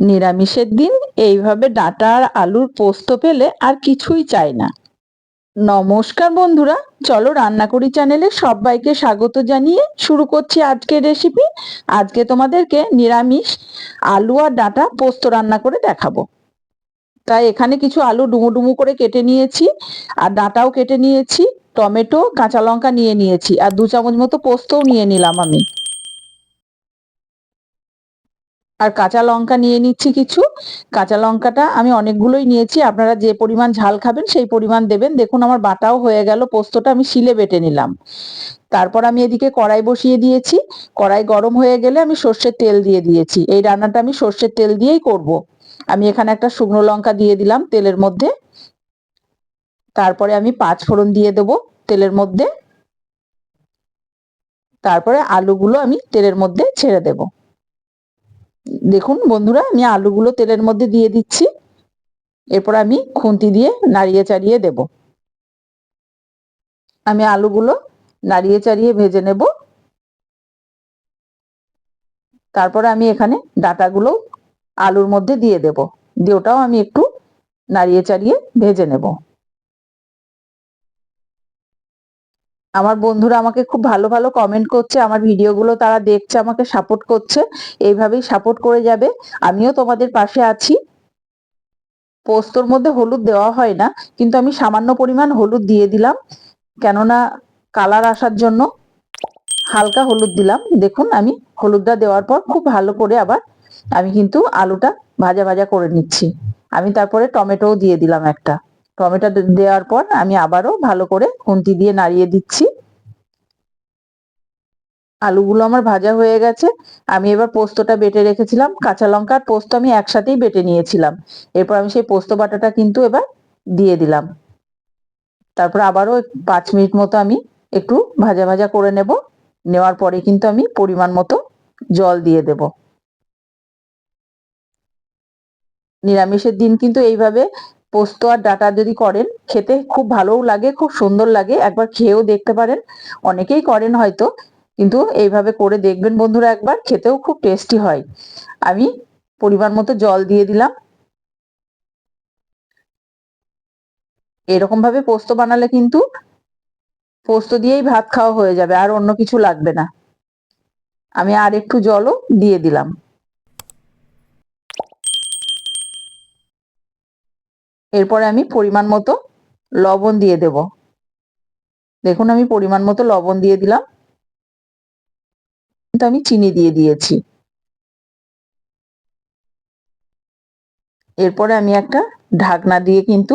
নিরামিষের দিন এইভাবে ডাঁটা আর আলুর পোস্ত পেলে আর কিছুই চাই না। নমস্কার বন্ধুরা, চলো রান্না করি চ্যানেলে সবাইকে স্বাগত জানিয়ে শুরু করছি আজকের রেসিপি আজকে তোমাদেরকে নিরামিষ আলু আর ডাঁটা পোস্ত রান্না করে দেখাবো। তাই এখানে কিছু আলু ডুমু ডুমু করে কেটে নিয়েছি আর ডাঁটাও কেটে নিয়েছি, টমেটো, কাঁচা লঙ্কা নিয়ে নিয়েছি আর দু চামচ মতো পোস্তও নিয়ে নিলাম আমি। আর কাঁচা লঙ্কা নিয়ে নিচ্ছি কিছু। কাঁচা লঙ্কাটা আমি অনেকগুলোই নিয়েছি। আপনারা যে পরিমাণ ঝাল খাবেন সেই পরিমাণ দেবেন। দেখুন আমার বাটাও হয়ে গেল, পোস্তটা আমি শিলে বেটে নিলাম। তারপর আমি এদিকে কড়াই বসিয়ে দিয়েছি। কড়াই গরম হয়ে গেলে আমি সর্ষের তেল দিয়ে দিয়েছি। এই রান্নাটা আমি সর্ষের তেল দিয়েই করব। আমি এখানে একটা শুকনো লঙ্কা দিয়ে দিলাম তেলের মধ্যে। তারপরে আমি পাঁচ ফোড়ন দিয়ে দেব তেলের মধ্যে। তারপরে আলুগুলো আমি তেলের মধ্যে ছেড়ে দেবো। দেখুন বন্ধুরা, আমি আলুগুলো তেলের মধ্যে দিয়ে দিচ্ছি। এরপর আমি খুন্তি দিয়ে নাড়িয়ে চাড়িয়ে দেব। আমি আলুগুলো নাড়িয়ে চাড়িয়ে ভেজে নেব। তারপরে আমি এখানে ডাটাগুলো আলুর মধ্যে দিয়ে দেব। দিয়ে ওটাও আমি একটু নাড়িয়ে চাড়িয়ে ভেজে নেব। আমার বন্ধুরা আমাকে খুব ভালো ভালো কমেন্ট করছে, আমার ভিডিওগুলো তারা দেখছে, আমাকে সাপোর্ট করছে, এইভাবেই সাপোর্ট করে যাবে। আমিও তোমাদের পাশে আছি। পোস্তর মধ্যে হলুদ দেওয়া হয় না, কিন্তু আমি সামান্য পরিমাণ হলুদ দিয়ে দিলাম, কেননা কালার আসার জন্য হালকা হলুদ দিলাম। দেখুন, আমি হলুদটা দেওয়ার পর খুব ভালো করে আবার আমি কিন্তু আলুটা ভাজা ভাজা করে নিচ্ছি। আমি তারপরে টমেটোও দিয়ে দিলাম একটা। টমেটো দেওয়ার পর আমি আবারও ভালো করে খুন্তি দিয়ে নাড়িয়ে দিচ্ছি। আলুগুলো আমার ভাজা হয়ে গেছে। আমি এবার পোস্তটা বেটে রেখেছিলাম। কাঁচা লঙ্কার পোস্ত আমি একসাথেই বেটে নিয়েছিলাম। এরপর আমি সেই পোস্ত বাটাটা কিন্তু এবার দিয়ে দিলাম। তারপর আবারও পাঁচ মিনিট মতো আমি একটু ভাজা ভাজা করে নেব। নেওয়ার পরে কিন্তু আমি পরিমাণ মতো জল দিয়ে দেব। নিরামিষের দিন কিন্তু এইভাবে পোস্ত আর ডাটা যদি করেন, খেতে খুব ভালোও লাগে, খুব সুন্দর লাগে। একবার খেয়েও দেখতে পারেন। অনেকেই করেন হয়তো, কিন্তু এইভাবে করে দেখবেন বন্ধুরা একবার, খেতেও খুব টেস্টি হয়। আমি পরিমাণ মতো জল দিয়ে দিলাম। এরকম ভাবে পোস্ত বানালে কিন্তু পোস্ত দিয়েই ভাত খাওয়া হয়ে যাবে, আর অন্য কিছু লাগবে না। আমি আর একটু জলও দিয়ে দিলাম। এরপরে আমি পরিমাণ মতো লবণ দিয়ে দেব। দেখুন, আমি পরিমাণ মতো লবণ দিয়ে দিলাম। কিন্তু আমি চিনি দিয়ে দিয়েছি। এরপরে আমি একটা ঢাকনা দিয়ে কিন্তু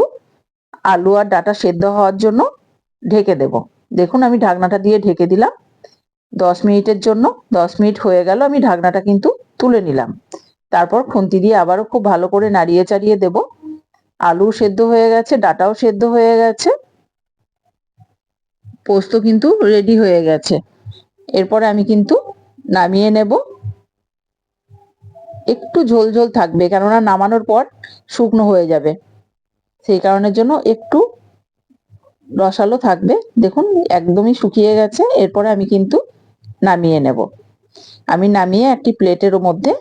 আলু আর ডাটা সেদ্ধ হওয়ার জন্য ঢেকে দেব। দেখুন, আমি ঢাকনাটা দিয়ে ঢেকে দিলাম। দশ মিনিটের জন্য, দশ মিনিট হয়ে গেল, আমি ঢাকনাটা কিন্তু তুলে নিলাম। তারপর খুন্তি দিয়ে আবারও খুব ভালো করে নাড়িয়ে চাড়িয়ে দেব। আলু সেদ্ধ হয়ে গেছে, ডাটাও সেদ্ধ হয়ে গেছে। পোস্ত কিন্তু রেডি হয়ে গেছে। এরপরে আমি কিন্তু নামিয়ে নেব। একটু ঝোল ঝোল থাকবে, কেননা নামানোর পর শুকনো হয়ে যাবে। সেই কারণের জন্য একটু রসালো থাকবে। দেখুন, একদমই শুকিয়ে গেছে। এরপরে আমি কিন্তু নামিয়ে নেব। আমি নামিয়ে একটি প্লেটের মধ্যে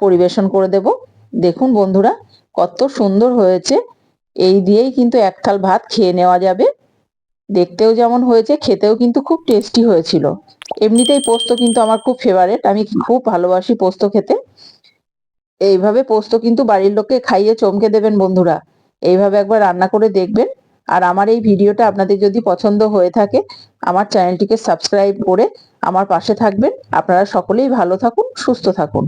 পরিবেশন করে দেব। দেখুন বন্ধুরা কত সুন্দর হয়েছে। এই দিয়েই কিন্তু এক থাল ভাত খেয়ে নেওয়া যাবে। দেখতেও যেমন হয়েছে, খেতেও কিন্তু খুব টেস্টি হয়েছিল। এমনিতেই পোস্ত কিন্তু আমার খুব ফেভারেট আমি খুব ভালোবাসি পোস্ত খেতে। এইভাবে পোস্ত কিন্তু বাড়ির লোককে খাইয়ে চমকে দেবেন বন্ধুরা। এইভাবে একবার রান্না করে দেখবেন। আর আমার এই ভিডিওটা আপনাদের যদি পছন্দ হয়ে থাকে, আমার চ্যানেলটিকে সাবস্ক্রাইব করে আমার পাশে থাকবেন। আপনারা সকলেই ভালো থাকুন, সুস্থ থাকুন।